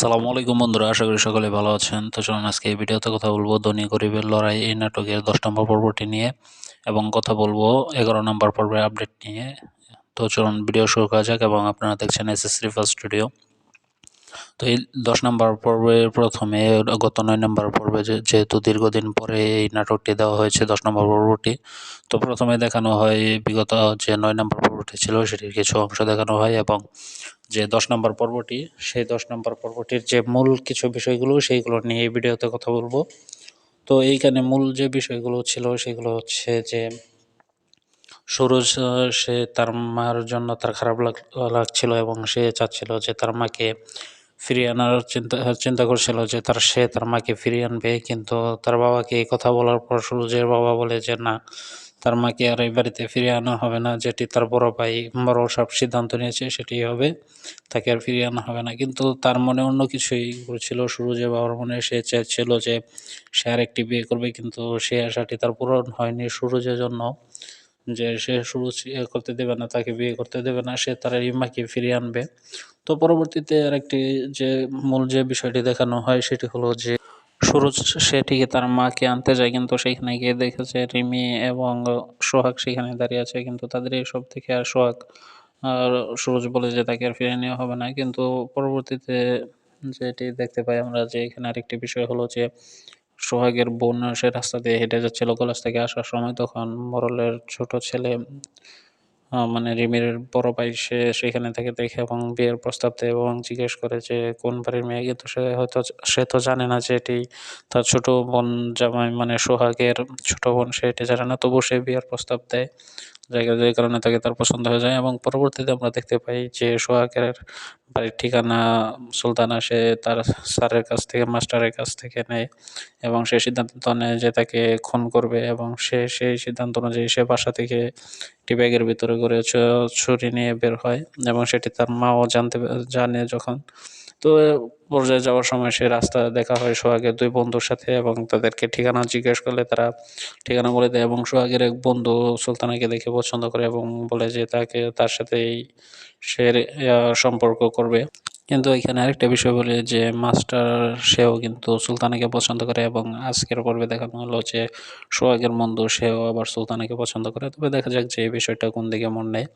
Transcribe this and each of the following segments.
সালামু আলাইকুম বন্ধুরা, আশা করি সকলে ভালো আছেন। তো চলুন আজকে এই ভিডিওতে কথা বলব ধনী গরিবের লড়াই, এই নাটকের দশ নম্বর পর্বটি নিয়ে এবং কথা বলব এগারো নম্বর পর্বের আপডেট নিয়ে। তো চলুন ভিডিও শুরু করা যাক এবং আপনারা দেখছেন এস এস ফার্স্ট স্টুডিও তো এই দশ নম্বর পর্বের প্রথমে, গত নয় নম্বর পর্বে যেহেতু দীর্ঘদিন পরে এই নাটকটি দেওয়া হয়েছে দশ নম্বর পর্বটি, তো প্রথমে দেখানো হয় বিগত যে নয় নম্বর পর্বটি ছিল সেটির কিছু অংশ দেখানো হয় এবং যে দশ নম্বর পর্বটি, সেই দশ নম্বর পর্বটির যে মূল কিছু বিষয়গুলো, সেইগুলো নিয়ে এই ভিডিওতে কথা বলব। তো এইখানে মূল যে বিষয়গুলো ছিল, সেগুলো হচ্ছে যে সুরজ সে তার মার জন্য তার খারাপ লাগ, লাগছিল এবং সে চাচ্ছিল যে তার মাকে ফিরিয়ে আনার চিন্তা চিন্তা করছিল যে তার সে তার মাকে ফিরিয়ে আনবে, কিন্তু তার বাবাকে এই কথা বলার পর সুরজের বাবা বলে যে না, তার মাকে আর এই বাড়িতে ফিরিয়ে আনা হবে না, যেটি তার বড় ভাই বড় সব সিদ্ধান্ত নিয়েছে সেটি হবে, তাকে আর ফিরিয়ে আনা হবে না। কিন্তু তার মনে অন্য কিছুই ছিল সুরজের বাবার মনে সে চেয়েছিল যে সে আর একটি বিয়ে করবে, কিন্তু সেই আশাটি তার পূরণ হয়নি সুরজের জন্য। যে সে শুরু করতে দেবে না, তাকে বিয়ে করতে দেবে না, সে তার ইমাকে ফিরিয়ে আনবে। তো পরবর্তীতে আরেকটি যে মূল যে বিষয়টি দেখানো হয়, সেটি হলো যে সুরজ সেটিকে তার মাকে আনতে যায়, কিন্তু সেখানে গিয়ে দেখেছে রিমি এবং সোহাগ সেখানে দাঁড়িয়ে আছে, কিন্তু তাদের এইসব থেকে আর সোহাগ আর সুরজ বলে যে তাকে আর ফিরে নেওয়া হবে না। কিন্তু পরবর্তীতে যেটি দেখতে পাই আমরা যে এখানে আরেকটি বিষয় হলো যে সোহাগের বোন সে রাস্তা দিয়ে হেঁটে যাচ্ছিল কলেজ থেকে আসার সময়, তখন মরলের ছোট ছেলে মানে রিমির বড় ভাই, সে সেখানে থেকে দেখে এবং বিয়ের প্রস্তাব দেয় এবং জিজ্ঞেস করে যে কোন বাড়ির মেয়ে, কিন্তু সে হয়তো, সে তো জানে না যে এটি তার ছোট বোন জামাই মানে সোহাগের ছোট বোন, সে এটি জানে না তবু সে বিয়ের প্রস্তাব দেয়। জায়গা যে কারণে তাকে তার পছন্দ হয়ে যায় এবং পরবর্তীতে আমরা দেখতে পাই যে সোহাগের বাড়ির ঠিকানা সুলতানা সে তার স্যারের কাছ থেকে, মাস্টারের কাছ থেকে নেয় এবং সে সিদ্ধান্ত নেয় যে তাকে খুন করবে এবং সে সেই সিদ্ধান্ত অনুযায়ী সে বাসা থেকে একটি ব্যাগের ভিতরে করে ছুরি নিয়ে বের হয় এবং সেটি তার মাও জানতে, জানে যখন। তো পর্যায়ে যাওয়ার সময় সে রাস্তা দেখা হয় সোহাগের দুই বন্ধুর সাথে এবং তাদেরকে ঠিকানা জিজ্ঞেস করলে তারা ঠিকানা বলে দেয় এবং সোহাগের এক বন্ধু সুলতানাকে দেখে পছন্দ করে এবং বলে যে তাকে তার সাথে এই সে সম্পর্ক করবে। কিন্তু এখানে আরেকটা বিষয় বলে যে মাস্টার সেও কিন্তু সুলতানাকে পছন্দ করে এবং আজকের পর্বে দেখানো হলো যে সোহাগের বন্ধু সেও আবার সুলতানাকে পছন্দ করে। তবে দেখা যাক যে এই বিষয়টা কোন দিকে মন নেয়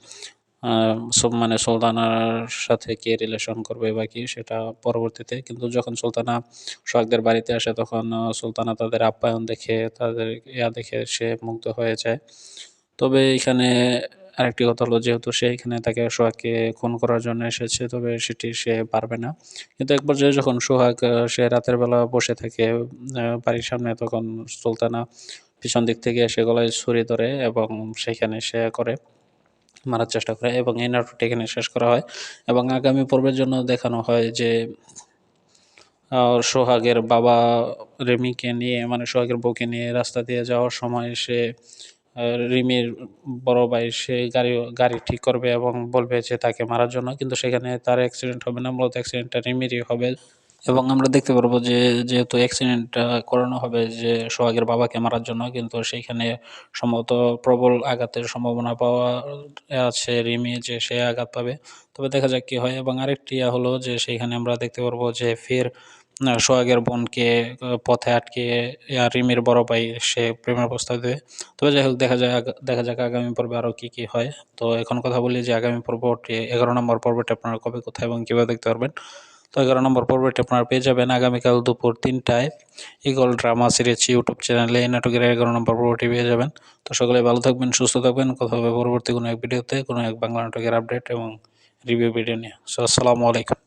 মানে সুলতানার সাথে কে রিলেশন করবে বা কি সেটা পরবর্তীতে। কিন্তু যখন সুলতানা সোহাগদের বাড়িতে আসে, তখন সুলতানা তাদের আপ্যায়ন দেখে, তাদের ইয়া দেখে সে মুগ্ধ হয়ে যায়। তবে এখানে আরেকটি কথা হলো, যেহেতু সে এখানে তাকে সোহাগকে খুন করার জন্য এসেছে, তবে সেটি সে পারবে না। কিন্তু এক পর্যায়ে যখন সোহাগ সে রাতের বেলা বসে থাকে বাড়ির সামনে, তখন সুলতানা পিছন দিক থেকে এসে গলায় ছুরি ধরে এবং সেখানে সে করে। মারার চেষ্টা করে এবং এই নাটকটি এখানে শেষ করা হয় এবং আগামী পর্বের জন্য দেখানো হয় যে সোহাগের বাবা রেমিকে নিয়ে মানে সোহাগের বউকে নিয়ে রাস্তা দিয়ে যাওয়ার সময় সে রিমির বড় ভাই সে গাড়ি গাড়ি ঠিক করবে এবং বলবে যে তাকে মারার জন্য। কিন্তু সেখানে তার অ্যাক্সিডেন্ট হবে না, মূলত অ্যাক্সিডেন্টটা রিমিরই হবে। এবং আমরা দেখতে পারব যে যেহেতু অ্যাক্সিডেন্টটা করানো হবে যে সোহাগের বাবাকে মারার জন্য, কিন্তু সেইখানে সম্ভবত প্রবল আঘাতের সম্ভাবনা পাওয়া আছে রিমি যে সে আঘাত পাবে। তবে দেখা যাক কী হয়। এবং আরেকটি হলো যে সেইখানে আমরা দেখতে পারব যে ফের সোহাগের বোনকে পথে আটকে রিমির বড় ভাই সে প্রেমের প্রস্তাব দেবে। তবে যাই হোক, দেখা যায় দেখা যাক আগামী পর্বে আরও কী কী হয়। তো এখন কথা বলি যে আগামী পর্বটি এগারো নম্বর পর্বটি আপনারা কবে কোথায় এবং কীভাবে দেখতে পারবেন। তো এগারো নম্বর পর্বটি আপনারা পেয়ে যাবেন আগামীকাল দুপুর তিনটায় ইগল ড্রামা সিরিজ ইউটিউব চ্যানেলে এই নাটকের এগারো নম্বর পর্বটি পেয়ে যাবেন। তো সকলে ভালো থাকবেন, সুস্থ থাকবেন। কথা হবে পরবর্তী কোনো এক ভিডিওতে, কোনো এক বাংলা নাটকের আপডেট এবং রিভিউ ভিডিও নিয়ে। সো আসসালামু আলাইকুম।